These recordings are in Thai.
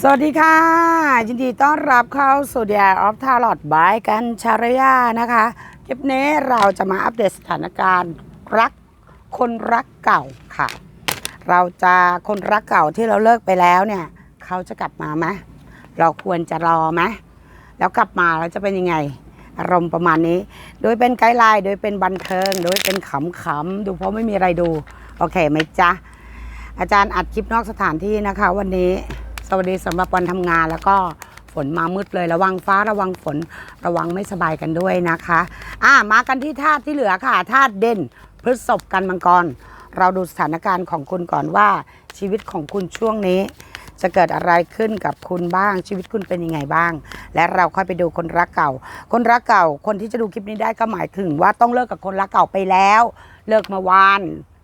สวัสดีค่ะยินดีต้อนรับเข้าสู่ The Eye of Tarot by กันชารยานะคะคลิปนี้เราจะมาอัปเดตสถานการณ์รักคนรักเก่าค่ะ เราจะคนรักเก่าที่เราเลิกไปแล้วเนี่ยเขาจะกลับมาไหมเราควรจะรอไหมแล้วกลับมาแล้วจะเป็นยังไงอารมณ์ประมาณนี้ โดยเป็นไกด์ไลน์โดยเป็นบันเทิง โดยเป็นขำๆดูเพราะไม่มีอะไรดู โอเคไหมจ๊ะอาจารย์อัดคลิปนอกสถานที่นะคะ วันนี้ สวัสดีสำหรับวันทำงานแล้วก็ฝนมามืดเลยระวังฟ้าระวังฝนระวังไม่สบายกันด้วยนะคะอ่ามากันที่ธาตุที่เหลือค่ะธาตุเด่นพฤษภกันมังกร เราดูสถานการณ์ของคุณก่อนว่าชีวิตของคุณช่วงนี้ จะเกิดอะไรขึ้นกับคุณบ้าง ชีวิตคุณเป็นยังไงบ้าง และเราค่อยไปดูคนรักเก่า คนรักเก่าคนที่จะดูคลิปนี้ได้ก็หมายถึงว่าต้องเลิกกับคนรักเก่าไปแล้ว เลิกเมื่อวาน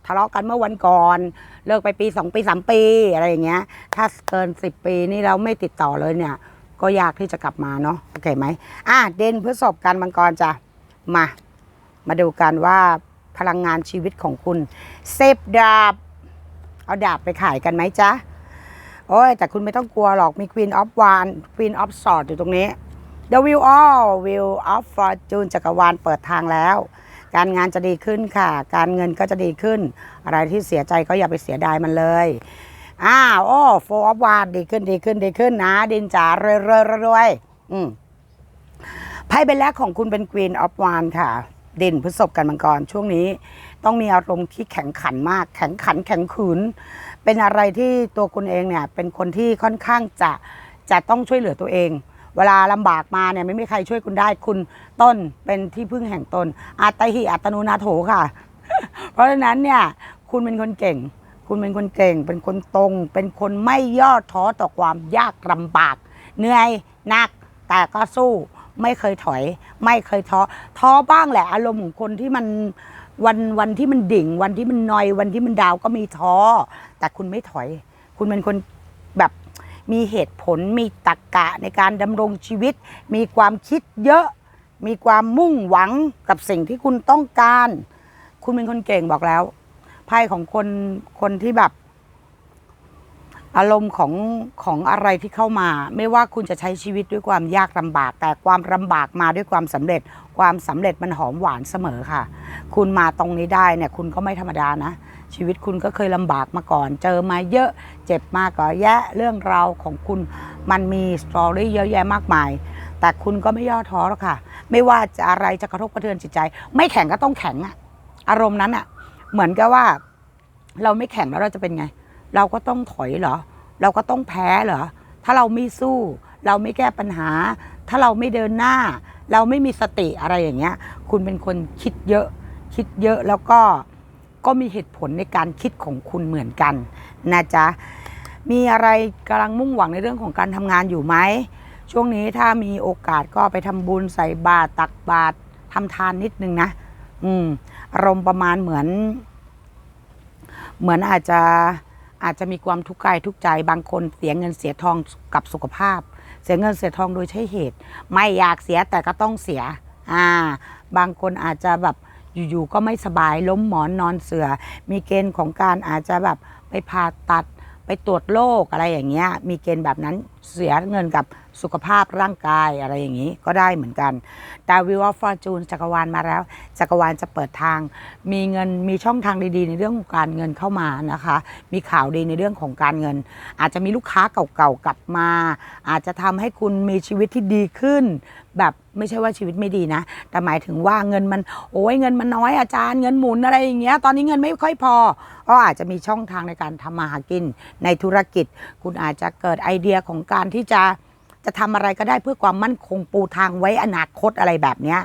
ทะเลาะกันเมื่อวันก่อน เลิกไปปี2ปี3ปีอะไรอย่างเงี้ย ถ้าเกิน10ปีนี่เราไม่ติดต่อเลยเนี่ย ก็ยากที่จะกลับมาเนาะโอเคไหมอะเด่นพฤษภกันมังกรจ้ะมา มาดูกันว่าพลังงานชีวิตของคุณเซฟดาบ เอาดาบไปขายกันไหมจ๊ะโอ้ยแต่คุณไม่ต้องกลัวหรอกมี Queen of Wand Queen of Swords อยู่ตรงนี้ The Wheel of Wheel of Fortune จักรวาลเปิดทางแล้ว การงานจะดีขึ้นค่ะ การเงินก็จะดีขึ้น อะไรที่เสียใจก็อย่าไปเสียดายมันเลยอ้าวโอ้โฟอ f วานดีขึ้นดีขึ้นดีขึ้นนะ ดินจ๋ารวยรวยรวยรวยอืมไพ่ใบแรกของคุณเป็น Queen of Wands ค่ะ ดินพฤษภกันมังกรช่วงนี้ ต้องมีอารมณ์ที่แข็งขันมาก แข็งขันแข็งขืน เป็นอะไรที่ตัวคุณเองเนี่ย เป็นคนที่ค่อนข้างจะจะต้องช่วยเหลือตัวเอง เวลาลำบากมาเนี่ยไม่มีใครช่วยคุณได้คุณต้นเป็นที่พึ่งแห่งตนอาตหิอัตโนนาโถค่ะ เพราะฉะนั้นเนี่ยคุณเป็นคนเก่ง คุณเป็นคนเก่ง เป็นคนตรง เป็นคนไม่ย่อท้อต่อความยากลำบาก เหนื่อยหนักแต่ก็สู้ไม่เคยถอย ไม่เคยท้อท้อบ้างแหละ อารมณ์ของคนที่มันวันวันที่มันดิ่ง วันที่มันนอยวันที่มันดาวก็มีท้อแต่คุณไม่ถอย คุณเป็นคน มีเหตุผล มีตรรกกะในการดำรงชีวิต มีความคิดเยอะ มีความมุ่งหวังกับสิ่งที่คุณต้องการ คุณเป็นคนเก่งบอกแล้วไพ่ของคนคนที่แบบ อารมณ์ของของอะไรที่เข้ามา ไม่ว่าคุณจะใช้ชีวิตด้วยความยากลำบาก แต่ความลำบากมาด้วยความสำเร็จ ความสำเร็จมันหอมหวานเสมอค่ะ คุณมาตรงนี้ได้เนี่ย คุณก็ไม่ธรรมดานะ ชีวิตคุณก็เคยลำบากมาก่อน เจอมาเยอะเจ็บมาก็แยะเรื่องราวของคุณมันมีสตอรี่เยอะแยะมากมาย แต่คุณก็ไม่ย่อท้อหรอกค่ะ ไม่ว่าจะอะไรจะกระทบกระเทือนจิตใจ ไม่แข็งก็ต้องแข็งอะอารมณ์นั้นอะเหมือนกับว่า เราไม่แข็งแล้วเราจะเป็นไง เราก็ต้องถอยเหรอ เราก็ต้องแพ้เหรอ ถ้าเราไม่สู้ เราไม่แก้ปัญหา ถ้าเราไม่เดินหน้า เราไม่มีสติอะไรอย่างเงี้ย คุณเป็นคนคิดเยอะ คิดเยอะแล้วก็ ก็มีเหตุผลในการคิดของคุณเหมือนกันนะจ๊ะมีอะไรกำลังมุ่งหวังในเรื่องของการทำงานอยู่ไหมช่วงนี้ถ้ามีโอกาสก็ไปทำบุญใส่บาตรตักบาตรทำทานนิดนึงนะ อืมอารมณ์ประมาณเหมือน เหมือนอาจจะอาจจะมีความทุกข์กายทุกใจบางคนเสียเงินเสียทองกับสุขภาพ เสียเงินเสียทองโดยใช่เหตุ ไม่อยากเสียแต่ก็ต้องเสีย อ่า บางคนอาจจะแบบ อยู่ๆก็ไม่สบายล้มหมอนนอนเสือ มีเกณฑ์ของการอาจจะแบบไปผ่าตัดไปตรวจโรคอะไรอย่างเงี้ยมีเกณฑ์แบบนั้น เสียเงินกับสุขภาพร่างกายอะไรอย่างนี้ก็ได้เหมือนกัน แต่วิวฟอร์จูนจักรวาลมาแล้ว จักรวาลจะเปิดทาง มีเงินมีช่องทางดีๆ ในเรื่องของการเงินเข้ามานะคะ มีข่าวดีในเรื่องของการเงิน อาจจะมีลูกค้าเก่าๆกลับมา อาจจะทำให้คุณมีชีวิตที่ดีขึ้น แบบไม่ใช่ว่าชีวิตไม่ดีนะ แต่หมายถึงว่าเงินมันโอ้ยเงินมันน้อยอาจารย์เงินหมุนอะไรอย่างเงี้ยตอนนี้เงินไม่ค่อยพอก็อาจจะมีช่องทางในการทำมาหากินในธุรกิจ คุณอาจจะเกิดไอเดียของการการที่จะจะทำอะไรก็ได้เพื่อความมั่นคงปูทางไว้อนาคตอะไรแบบเนี้ย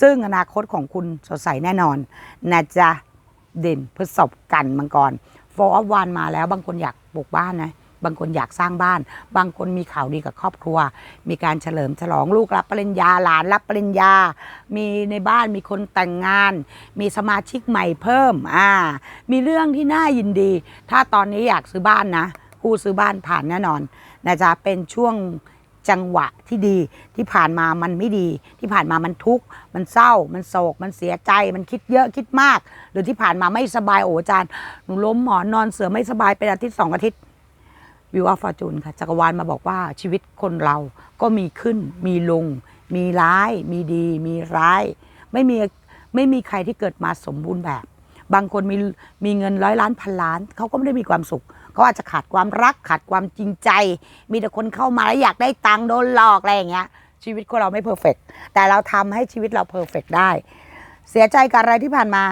ซึ่งอนาคตของคุณสดใสแน่นอนนะจ๊ะเด่นพฤษภกันมังกรโฟออฟวานมาแล้วบางคนอยากปลูกบ้านนะบางคนอยากสร้างบ้าน บางคนมีข่าวดีกับครอบครัว มีการเฉลิมฉลองลูกรับปริญญาหลานรับปริญญา มีในบ้านมีคนแต่งงาน มีสมาชิกใหม่เพิ่มอ่ามีเรื่องที่น่ายินดี ถ้าตอนนี้อยากซื้อบ้านนะ ผู้ซื้อบ้านผ่านแน่นอนนะจ๊ะเป็นช่วงจังหวะที่ดีที่ผ่านมามันไม่ดี ที่ผ่านมามันทุกข์มันเศร้า มันโศก มันเสียใจ มันคิดเยอะคิดมาก หรือที่ผ่านมาไม่สบายโอ้อาจารย์หนูล้มหมอนนอนเสือไม่สบายเป็นอาทิตย์สองอาทิตย์วิวอ f ฟอร์จูนค่ะจักรวาลมาบอกว่าชีวิตคนเราก็มีขึ้น มีลง มีร้าย มีดี มีร้าย ไม่มีไม่มีใครที่เกิดมาสมบูรณ์แบบ บางคนมีมีเงินร้อยล้านพันล้าน เขาก็ไม่ได้มีความสุข เขาอาจจะขาดความรักขาดความจริงใจ มีแต่คนเข้ามาแล้วอยากได้ตังค์โดนหลอกอะไรอย่างเงี้ย ชีวิตของเราไม่เพอร์เฟกแต่เราทำให้ชีวิตเราเพอร์เฟกได้ เสียใจกับอะไรที่ผ่านมา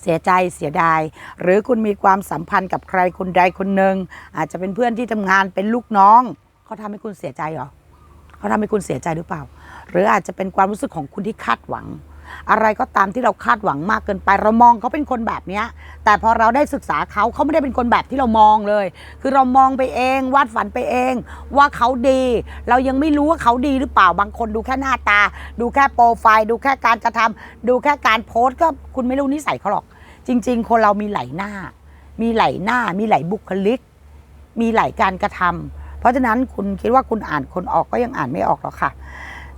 เสียใจเสียดาย หรือคุณมีความสัมพันธ์กับใครคนใดคนหนึ่งอาจจะเป็นเพื่อนที่ทำงานเป็นลูกน้องเขาทำให้คุณเสียใจเหรอเขาทำให้คุณเสียใจหรือเปล่า หรืออาจจะเป็นความรู้สึกของคุณที่คาดหวัง อะไรก็ตามที่เราคาดหวังมากเกินไป เรามองเขาเป็นคนแบบนี้แต่พอเราได้ศึกษาเขาเขาไม่ได้เป็นคนแบบที่เรามองเลย คือเรามองไปเอง วาดฝันไปเอง ว่าเขาดี เรายังไม่รู้ว่าเขาดีหรือเปล่าบางคนดูแค่หน้าตา ดูแค่โปรไฟล์ ดูแค่การกระทำดูแค่การโพสต์ก็คุณไม่รู้นิสัยเขาหรอก จริง ๆ คนเรามีหลายหน้า มีหลายหน้า มีหลายบุคลิก มีหลายการกระทำเพราะฉะนั้นคุณคิดว่าคุณอ่านคนออกก็ยังอ่านไม่ออกหรอกค่ะ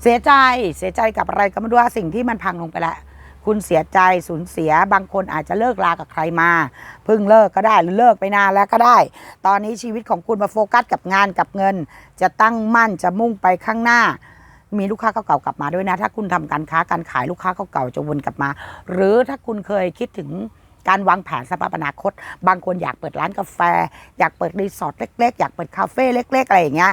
สียใจเสียใจกับอะไรก็ไม่รู้ว่าสิ่งที่มันพังลงไปแล้วคุณเสียใจสูญเสียบางคนอาจจะเลิกลากับใครมาเพิ่งเลิกก็ได้หรือเลิกไปนานแล้วก็ได้ ตอนนี้ชีวิตของคุณมาโฟกัสกับงานกับเงิน จะตั้งมั่นจะมุ่งไปข้างหน้า มีลูกค้าเก่าๆกลับมาด้วยนะ ถ้าคุณทำการค้าการขายลูกค้าเก่าๆจะวนกลับมา หรือถ้าคุณเคยคิดถึงการวางแผนสำหรับอนาคต บางคนอยากเปิดร้านกาแฟ อยากเปิดรีสอร์ทเล็ก ๆ อยากเปิดคาเฟ่เล็ก ๆ อะไรอย่างเงี้ย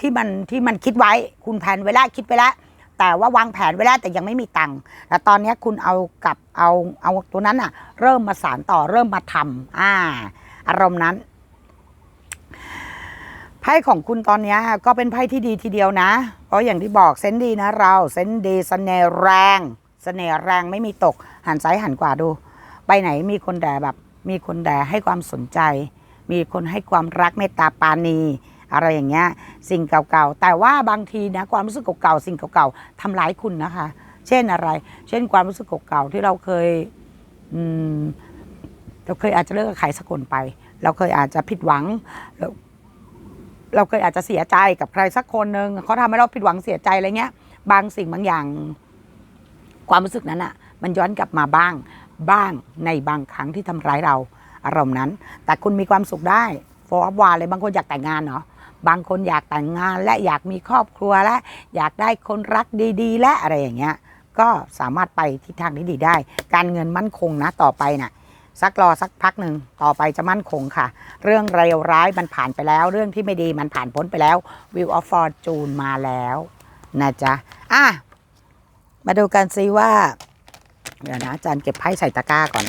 ที่มันที่มันคิดไว้ คุณแผนไว้แล้วคิดไปแล้วแต่ว่าวางแผนไว้แล้วแต่ยังไม่มีตังค์แต่ตอนนี้คุณเอากับเอาเอาตัวนั้นอะเริ่มมาสานต่อเริ่มมาทำอ่า อารมณ์นั้นไพ่ของคุณตอนนี้ก็เป็นไพ่ที่ดีทีเดียวนะ เพราะอย่างที่บอกเซนดีนะเราเซนดีเสน่ห์แรงเสน่ห์แรงไม่มีตก หันซ้ายหันขวาดู ไปไหนมีคนแด่แบบ มีคนแด่ให้ความสนใจ มีคนให้ความรักเมตตาปาณี อะไรอย่างเงี้ยสิ่งเก่าๆ แต่ว่าบางทีนะความรู้สึกเก่าๆสิ่งเก่าๆทำร้ายคุณนะคะ เช่นอะไร เช่นความรู้สึกเก่าๆที่เราเคยอืมเราเคยอาจจะเลิกกับใครสักคนไป เราเคยอาจจะผิดหวัง เราเราเคยอาจจะเสียใจกับใครสักคนหนึ่งเขาทำให้เราผิดหวังเสียใจอะไรเงี้ย บางสิ่งบางอย่าง ความรู้สึกนั้นอะมันย้อนกลับมาบ้างบ้างในบางครั้งที่ทำร้ายเราอารมณ์นั้น แต่คุณมีความสุขได้โฟร์วาเลยบางคนอยากแต่งงานเนาะ บางคนอยากแต่งงานและอยากมีครอบครัวและ อยากได้คนรักดีๆ และอะไรอย่างเงี้ยก็สามารถไปทิศทางที่ดีได้ การเงินมั่นคงนะต่อไปน่ะสักรอสักพักหนึ่งต่อไปจะมั่นคงค่ะ เรื่องเลวร้ายมันผ่านไปแล้ว เรื่องที่ไม่ดีมันผ่านพ้นไปแล้ว Will of Fortune มาแล้วนะจ๊ะอะมาดูกันซิว่า เดี๋ยวนะอาจารย์เก็บไพ่ใส่ตะกร้าก่อน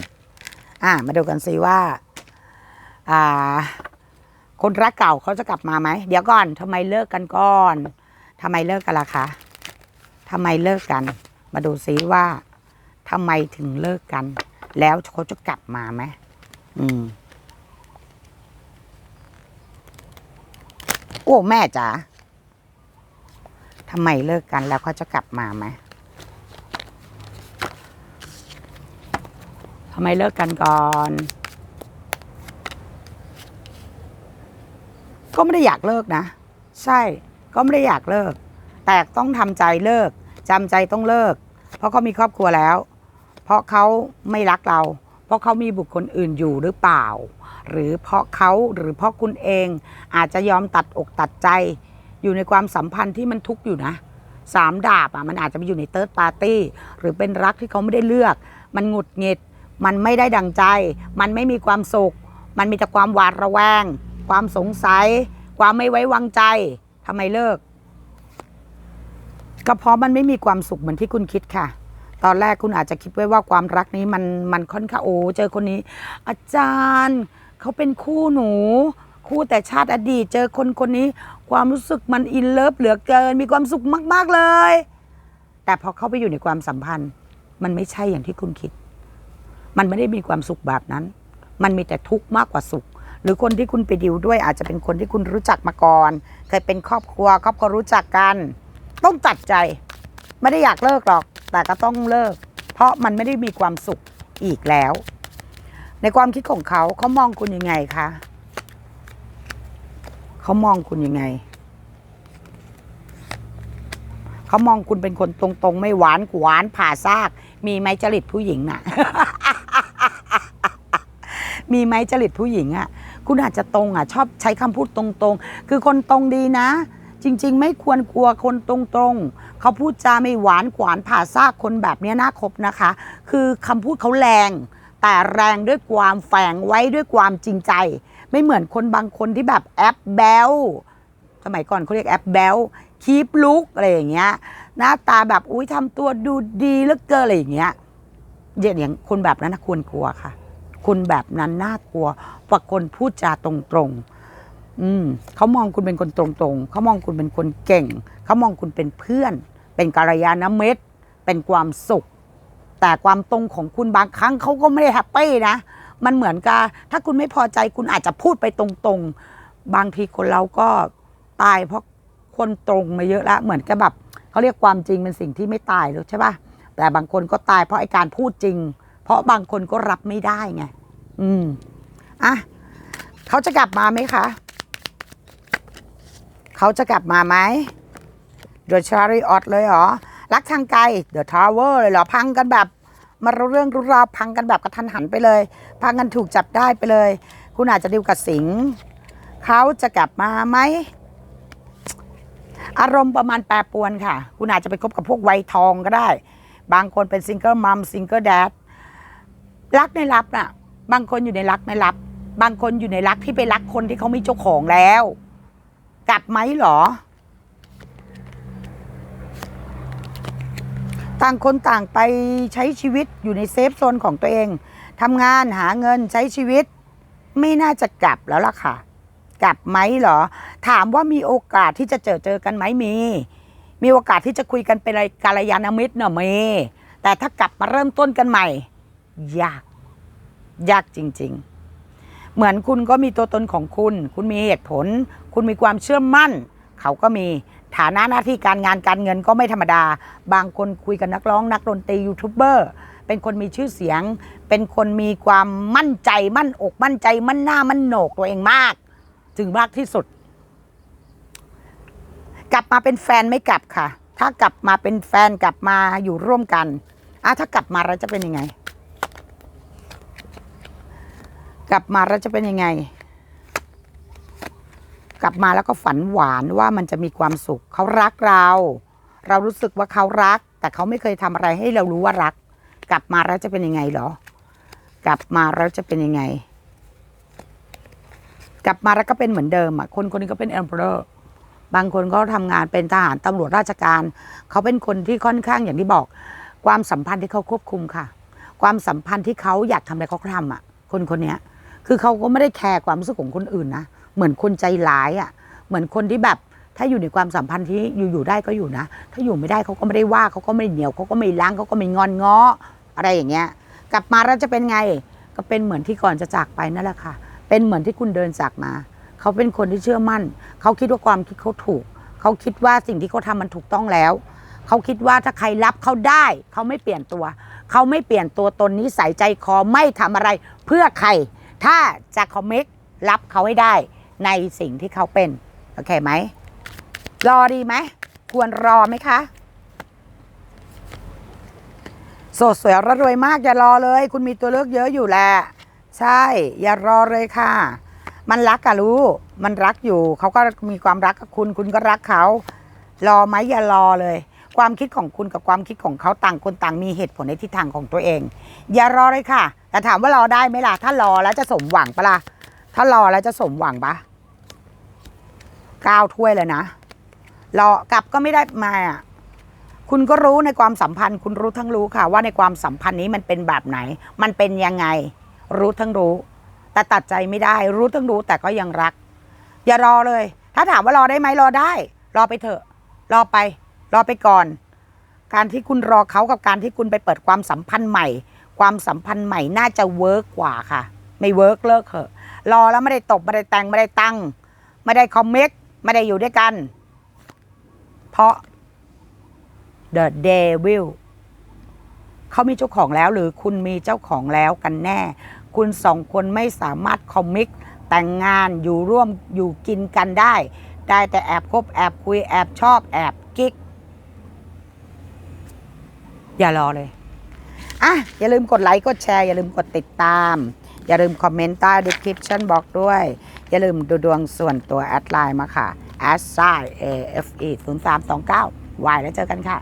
อะมาดูกันซิว่า อ่า คนรักเก่าเขาจะกลับมาไหม เดี๋ยวก่อนทำไมเลิกกันก่อนทำไมเลิกกันล่ะคะทำไมเลิกกัน มาดูซิว่าทำไมถึงเลิกกัน แล้วเขาจะกลับมาไหมอืมโอ้แม่จ๋าทำไมเลิกกันแล้วเขาจะกลับมาไหมทำไมเลิกกันก่อน ก็ไม่ได้อยากเลิกนะ ใช่ก็ไม่ได้อยากเลิก แต่ต้องทำใจเลิกจำใจต้องเลิก เพราะเขามีครอบครัวแล้ว เพราะเขาไม่รักเรา เพราะเขามีบุคคลอื่นอยู่หรือเปล่า หรือเพราะเขาหรือเพราะคุณเองอาจจะยอมตัดอกตัดใจ อยู่ในความสัมพันธ์ที่มันทุกข์อยู่นะสามดาบอะมันอาจจะไปอยู่ในเติร์ดปาร์ตี้หรือเป็นรักที่เขาไม่ได้เลือก มันหงุดหงิด มันไม่ได้ดังใจ มันไม่มีความสุข มันมีแต่ความหวาดระแวง ความสงสัย ความไม่ไว้วางใจทำไมเลิก ก็เพราะมันไม่มีความสุขเหมือนที่คุณคิดค่ะ ตอนแรกคุณอาจจะคิดไว้ว่าความรักนี้มันมันค่อนข้างโอ้เจอคนนี้ อาจารย์เขาเป็นคู่หนู คู่แต่ชาติอดีต เจอคนคนนี้ ความรู้สึกมันอินเลิฟเหลือเกิน มีความสุขมาก ๆเลย แต่พอเข้าไปอยู่ในความสัมพันธ์ มันไม่ใช่อย่างที่คุณคิด มันไม่ได้มีความสุขแบบนั้น มันมีแต่ทุกข์มากกว่าสุข หรือคนที่คุณไปดิวด้วยอาจจะเป็นคนที่คุณรู้จักมาก่อน เคยเป็นครอบครัวครอบครัวรู้จักกัน ต้องตัดใจ ไม่ได้อยากเลิกหรอก แต่ก็ต้องเลิก เพราะมันไม่ได้มีความสุขอีกแล้ว ในความคิดของเขาเขามองคุณยังไงคะเขามองคุณยังไงเขามองคุณเป็นคนตรงๆ ไม่หวานหวานผ่าซาก มีไหมจริตผู้หญิงน่ะ มีไหมจริตผู้หญิงอะ คุณอาจจะตรงอะชอบใช้คำพูดตรงๆ คือคนตรงดีนะ จริง ๆ ไม่ควรกลัวคนตรงๆ เขาพูดจาไม่หวานขวานผ่าซากคนแบบนี้น่าคบนะคะ คือคำพูดเขาแรง แต่แรงด้วยความแฝงไว้ด้วยความจริงใจ ไม่เหมือนคนบางคนที่แบบแอปแบลสมัยก่อนเขาเรียกแอปแบลคีปลุกอะไรอย่างเงี้ยหน้าตาแบบอุ้ยทำตัวดูดีเหลือเกินอะไรอย่างเงี้ยอย่างคนแบบนั้นควรกลัวค่ะ คนแบบนั้นน่ากลัวกว่าคนพูดจาตรงๆ อืมเขามองคุณเป็นคนตรงๆ เขามองคุณเป็นคนเก่ง เขามองคุณเป็นเพื่อน เป็นกัลยาณมิตร เป็นความสุข แต่ความตรงของคุณบางครั้งเขาก็ไม่ได้แฮปปี้นะ มันเหมือนกับถ้าคุณไม่พอใจคุณอาจจะพูดไปตรงๆ บางทีคนเราก็ตายเพราะคนตรงมาเยอะแล้วเหมือนกับแบบเขาเรียกความจริงเป็นสิ่งที่ไม่ตายหรือใช่ปะแต่บางคนก็ตายเพราะไอการพูดจริง เพราะบางคนก็รับไม่ได้ไง อืม อะ เขาจะกลับมาไหมคะ เขาจะกลับมาไหม The Chariot เลยเหรอ รักทางไกล The Tower เลยเหรอ พังกันแบบมารู้เรื่องรู้ราวพังกันแบบกระทันหันไปเลย พังกันถูกจับได้ไปเลย คุณอาจจะดิวกับสิงห์เขาจะกลับมาไหม อารมณ์ประมาณแปรปวนค่ะ คุณอาจจะไปคบกับพวกไวทองก็ได้ บางคนเป็นซิงเกิลมัมซิงเกิลแดด รักในลับน่ะ บางคนอยู่ในรักในลับ บางคนอยู่ในรักที่ไปรักคนที่เขามีเจ้าของแล้ว กลับไหมเหรอ ต่างคนต่างไปใช้ชีวิตอยู่ในเซฟโซนของตัวเองทำงานหาเงินใช้ชีวิต ไม่น่าจะกลับแล้วล่ะค่ะ กลับไหมเหรอ ถามว่ามีโอกาสที่จะเจอเจอกันไหมมี มีโอกาสที่จะคุยกันเป็นอะไรกาลยานามิตรเนอะมีแต่ถ้ากลับมาเริ่มต้นกันใหม่ ยาก ยากจริง ๆ เหมือนคุณก็มีตัวตนของคุณ คุณมีเหตุผล คุณมีความเชื่อมั่น เขาก็มีฐานะหน้าที่การงานการเงินก็ไม่ธรรมดา บางคนคุยกับนักร้องนักดนตรียูทูบเบอร์เป็นคนมีชื่อเสียง เป็นคนมีความมั่นใจมั่นอกมั่นใจมั่นหน้ามั่นโหนกตัวเองมาก ถึงมากที่สุด กลับมาเป็นแฟนไม่กลับค่ะ ถ้ากลับมาเป็นแฟนกลับมาอยู่ร่วมกันอะถ้ากลับมาแล้วจะเป็นยังไง กลับมาแล้วจะเป็นยังไง กลับมาแล้วก็ฝันหวานว่ามันจะมีความสุข เขารักเรา เรารู้สึกว่าเขารัก แต่เขาไม่เคยทำอะไรให้เรารู้ว่ารัก กลับมาแล้วจะเป็นยังไงหรอ กลับมาแล้วจะเป็นยังไง กลับมาแล้วก็เป็นเหมือนเดิมอะคนคนนี้ก็เป็นเอ็มเพอร์บางคนก็ทำงานเป็นทหารตำรวจราชการ เขาเป็นคนที่ค่อนข้างอย่างที่บอก ความสัมพันธ์ที่เขาควบคุมค่ะ ความสัมพันธ์ที่เขาอยากทำอะไรเขาทำอะ คนคนนี้ คือเขาก็ไม่ได้แคร์ความรู้สึกของคนอื่นนะ เหมือนคนใจร้ายอะ เหมือนคนที่แบบถ้าอยู่ในความสัมพันธ์ที่อยู่ได้ก็อยู่นะ ถ้าอยู่ไม่ได้เขาก็ไม่ได้ว่าเขาก็ไม่เหนียวเขาก็ไม่ล้างเขาก็ไม่งอนง้ออะไรอย่างเงี้ย กลับมาแล้วจะเป็นไง ก็เป็นเหมือนที่ก่อนจะจากไปนั่นแหละค่ะ เป็นเหมือนที่คุณเดินจากมา เขาเป็นคนที่เชื่อมั่น เขาคิดว่าความคิดเขาถูก เขาคิดว่าสิ่งที่เขาทำมันถูกต้องแล้ว เขาคิดว่าถ้าใครรับเขาได้ เขาไม่เปลี่ยนตัว เขาไม่เปลี่ยนตัวตนนิสัยใจคอไม่ทำอะไรเพื่อใคร ถ้าจะคอมมิตรับเขาให้ได้ในสิ่งที่เขาเป็น โอเคไหม รอดีไหม ควรรอไหมคะ โสดสวยระรวยมาก อย่ารอเลย คุณมีตัวเลือกเยอะอยู่แหละใช่ อย่ารอเลยค่ะ มันรักอะรู้ มันรักอยู่ เขาก็มีความรักกับคุณ คุณก็รักเขา รอไหมอย่ารอเลย ความคิดของคุณกับความคิดของเขาต่างคนต่างมีเหตุผลในทิศทางของตัวเอง อย่ารอเลยค่ะ แต่ถามว่ารอได้ไหมล่ะ ถ้ารอแล้วจะสมหวังปะล่ะถ้ารอแล้วจะสมหวังปะก้าวถ้วยเลยนะรอกลับก็ไม่ได้มาอะคุณก็รู้ในความสัมพันธ์ คุณรู้ทั้งรู้ค่ะ ว่าในความสัมพันธ์นี้มันเป็นแบบไหน มันเป็นยังไง รู้ทั้งรู้ แต่ตัดใจไม่ได้ รู้ทั้งรู้แต่ก็ยังรัก อย่ารอเลย ถ้าถามว่ารอได้ไหมรอได้ รอไปเถอะ รอไป รอไปก่อน การที่คุณรอเขากับการที่คุณไปเปิดความสัมพันธ์ใหม่ ความสัมพันธ์ใหม่น่าจะเวิร์กกว่าค่ะ ไม่เวิร์กเลิกเถอะ รอแล้วไม่ได้ตบไม่ได้แต่งไม่ได้ตั้ง ไม่ได้คอมเมกไม่ได้อยู่ด้วยกัน เพราะ The Devil เขามีเจ้าของแล้วหรือคุณมีเจ้าของแล้วกันแน่ คุณสองคนไม่สามารถคอมมิกแต่งงานอยู่ร่วมอยู่กินกันได้ ได้แต่แอบคบแอบคุยแอบชอบแอบกิ๊ก อย่ารอเลยอะอย่าลืมกดไลค์กดแชร์ อย่าลืมกดติดตาม อย่าลืมคอมเมนต์ใต้ description บอกด้วย อย่าลืมดูดวงส่วนตัวแอดไลน์มาค่ะ a s i a f e 0 3 2 9 y แล้วเจอกันค่ะ